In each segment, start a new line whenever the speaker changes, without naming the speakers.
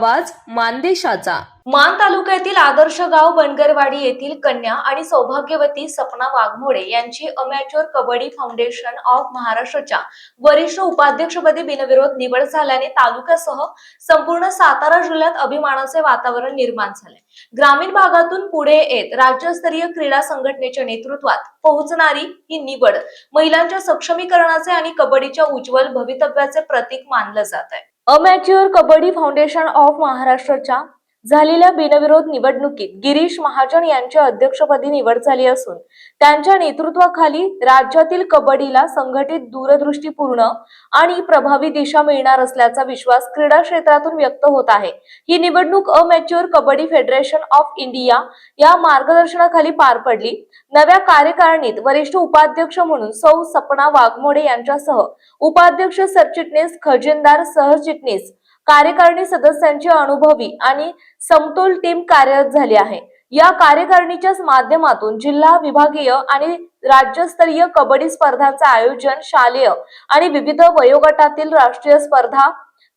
आवाज मानदेशाचा.
मान तालुक्यातील आदर्श गाव बनगरवाडी येथील कन्या आणि सौभाग्यवती सपना वाघमोडे यांची अमॅच्युअर कबड्डी फाउंडेशन ऑफ महाराष्ट्रच्या वरिष्ठ उपाध्यक्षपदी बिनविरोध निवड झाल्याने तालुक्यासह संपूर्ण सातारा जिल्ह्यात अभिमानाचे वातावरण निर्माण झाले. ग्रामीण भागातून पुढे येत राज्यस्तरीय क्रीडा संघटनेच्या नेतृत्वात पोहोचणारी ही निवड महिलांच्या सक्षमीकरणाचे आणि कबड्डीच्या उज्ज्वल भवितव्याचे प्रतीक मानलं जात आहे. अमॅच्युअर कबड्डी फाउंडेशन ऑफ महाराष्ट्रच्या झालेल्या बिनविरोध निवडणुकीत गिरीश महाजन यांच्या अध्यक्षपदी निवड झाली असून त्यांच्या नेतृत्वाखाली राज्यातील कबड्डीला संघटित दूरदृष्टीपूर्ण आणि प्रभावी दिशा मिळणार असल्याचा विश्वास क्रीडा क्षेत्रातून व्यक्त होत आहे. ही निवडणूक amateur kabaddi federation of India या मार्गदर्शनाखाली पार पडली. नव्या कार्यकारिणीत वरिष्ठ उपाध्यक्ष म्हणून सौ सपना वाघमोडे यांच्यासह उपाध्यक्ष सरचिटणीस खजिनदार सहचिटणीस कार्यकारिणी सदस्यांची अनुभवी आणि समतोल टीम कार्यरत झाली आहे. या कार्यकारिणीच्या माध्यमातून जिल्हा विभागीय आणि राज्यस्तरीय कबड्डी स्पर्धांचं आयोजन शालेय आणि विविध वयोगटातील राष्ट्रीय स्पर्धा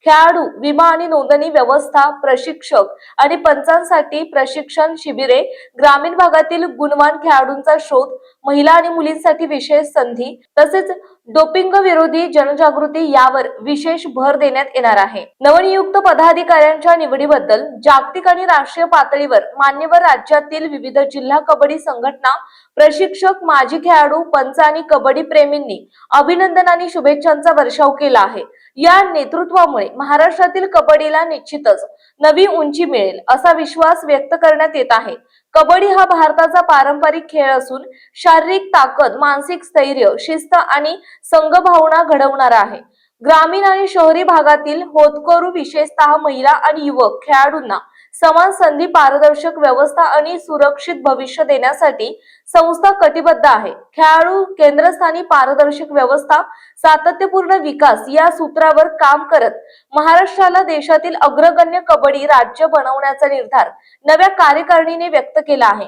खेळाडू विमा आणि नोंदणी व्यवस्था प्रशिक्षक आणि पंचांसाठी प्रशिक्षण शिबिरे ग्रामीण भागातील गुणवान खेळाडूंचा शोध महिला आणि मुलींसाठी विशेष संधी तसेच डोपिंग विरोधी जनजागृती यावर विशेष भर देण्यात येणार आहे. नवनियुक्त पदाधिकाऱ्यांच्या निवडीबद्दल जागतिक आणि राष्ट्रीय पातळीवर मान्यवर राज्यातील विविध जिल्हा कबड्डी संघटना प्रशिक्षक माजी खेळाडू पंच आणि कबड्डी प्रेमींनी अभिनंदन आणि शुभेच्छांचा वर्षाव केला आहे. या नेतृत्वामुळे महाराष्ट्रातील कबड्डीला निश्चितच नवी उंची मिळेल असा विश्वास व्यक्त करण्यात येत आहे. कबड्डी हा भारताचा पारंपरिक खेळ असून शारीरिक ताकद मानसिक स्थैर्य शिस्त आणि संघभावना घडवणारा आहे. ग्रामीण आणि शहरी भागातील होतकरू विशेषतः महिला आणि युवक खेळाडूंना समान संधी पारदर्शक व्यवस्था आणि सुरक्षित भविष्य देण्यासाठी संस्था कटिबद्ध आहे. खेळाडू केंद्रस्थानी पारदर्शक व्यवस्था सातत्यपूर्ण विकास या सूत्रावर काम करत महाराष्ट्राला देशातील अग्रगण्य कबड्डी राज्य बनवण्याचा निर्धार नव्या कार्यकारिणीने व्यक्त केला आहे.